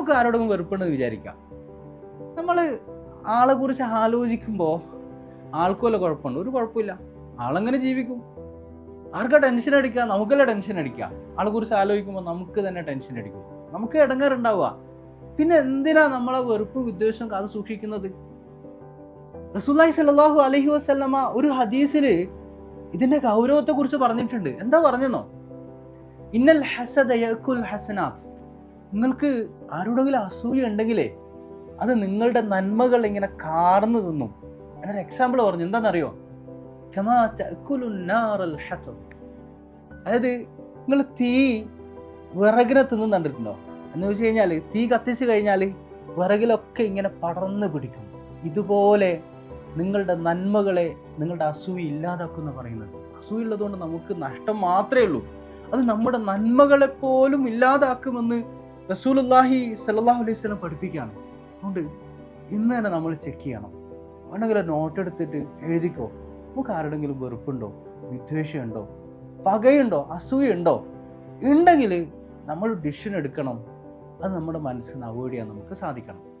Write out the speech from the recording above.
നമുക്ക് ആരോടും വെറുപ്പുണ്ടെന്ന് വിചാരിക്കാം. നമ്മൾ ആളെ കുറിച്ച് ആലോചിക്കുമ്പോൾ ആൾക്കും വല്ല കുഴപ്പമുണ്ട്? ഒരു കുഴപ്പമില്ല. ആളെങ്ങനെ ജീവിക്കും? ആർക്കാ ടെൻഷൻ അടിക്കുക നമുക്കല്ല ടെൻഷൻ അടിക്കുക ആളെ കുറിച്ച് ആലോചിക്കുമ്പോൾ നമുക്ക് തന്നെ ടെൻഷൻ അടിക്കും. നമുക്ക് ഇടങ്ങാറുണ്ടാവുക പിന്നെ എന്തിനാ നമ്മളെ വെറുപ്പും വിദ്വേഷവും കാത്തു സൂക്ഷിക്കുന്നത്? റസൂല്ലായി സല്ലല്ലാഹു അലൈഹി വസല്ലമ ഒരു ഹദീസിൽ ഇതിന്റെ ഗൗരവത്തെ കുറിച്ച് പറഞ്ഞിട്ടുണ്ട്. എന്താ പറഞ്ഞെന്നോ? ഇന്നൽ ഹസദ ഹസനാത്ത്. നിങ്ങൾക്ക് ആരോടെങ്കിലും അസൂയ ഉണ്ടെങ്കിലേ അത് നിങ്ങളുടെ നന്മകൾ ഇങ്ങനെ കാർന്നു തിന്നും. എന്നൊരു എക്സാമ്പിൾ പറഞ്ഞു. എന്താണെന്നറിയോ? അതായത് നിങ്ങൾ തീ വിറകിനെ തിന്നും കണ്ടിട്ടുണ്ടോ? എന്ന് വെച്ച് കഴിഞ്ഞാൽ തീ കത്തിച്ചു കഴിഞ്ഞാൽ വിറകിലൊക്കെ ഇങ്ങനെ പടർന്ന് പിടിക്കും. ഇതുപോലെ നിങ്ങളുടെ നന്മകളെ നിങ്ങളുടെ അസൂയ ഇല്ലാതാക്കുന്ന പറയുന്നത്. അസൂയ ഉള്ളതുകൊണ്ട് നമുക്ക് നഷ്ടം മാത്രമേ ഉള്ളൂ. അത് നമ്മുടെ നന്മകളെ പോലും ഇല്ലാതാക്കുമെന്ന് റസൂലുല്ലാഹി സല്ലല്ലാഹു അലൈഹി സ്വലം പഠിപ്പിക്കുകയാണ്. അതുകൊണ്ട് ഇന്ന് തന്നെ നമ്മൾ ചെക്ക് ചെയ്യണം. വേണമെങ്കിൽ നോട്ട് എടുത്തിട്ട് എഴുതിക്കോ. നമുക്ക് ആരുടെങ്കിലും വെറുപ്പുണ്ടോ? വിദ്വേഷമുണ്ടോ? പകയുണ്ടോ? അസൂയുണ്ടോ? ഉണ്ടെങ്കിൽ നമ്മൾ ഡിഷൻ എടുക്കണം. അത് നമ്മുടെ മനസ്സിന് അവോയ്ഡ് ചെയ്യാൻ നമുക്ക് സാധിക്കണം.